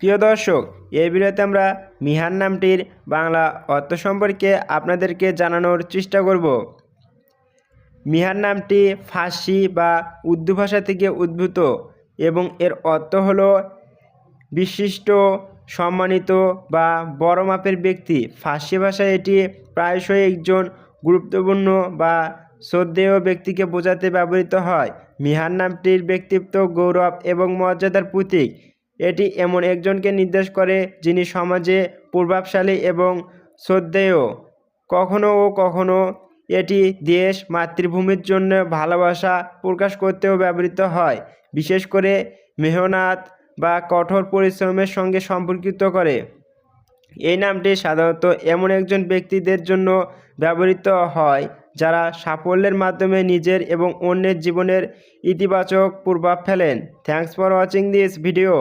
প্রিয় দর্শক, এই ভিডিওতে আমরা মিহান নামটির বাংলা অর্থ সম্পর্কে আপনাদেরকে জানানোর চেষ্টা করব। মিহান নামটি ফার্সি বা উর্দু ভাষা থেকে উদ্ভূত এবং এর অর্থ হল বিশিষ্ট, সম্মানিত বা বড় মাপের ব্যক্তি। ফার্সি ভাষায় এটি প্রায়শই একজন গুরুত্বপূর্ণ বা শ্রদ্ধেয় ব্যক্তিকে বোঝাতে ব্যবহৃত হয়। মিহান নামটির ব্যক্তিত্ব গৌরব এবং মর্যাদার প্রতীক। এটি এমন একজনকে নির্দেশ করে যিনি সমাজে প্রভাবশালী এবং শ্রদ্ধেয়। কখনো ও কখনো এটি দেশ মাতৃভূমির জন্য ভালোবাসা প্রকাশ করতেও ব্যবহৃত হয়, বিশেষ করে মেহনাত বা কঠোর পরিশ্রমের সঙ্গে সম্পর্কিত করে। এই নামটি সাধারণত এমন একজন ব্যক্তিদের জন্য ব্যবহৃত হয়, যারা সাফল্যের মাধ্যমে নিজের এবং অন্যের জীবনের ইতিবাচক প্রভাব ফেলেন। Thanks for watching this video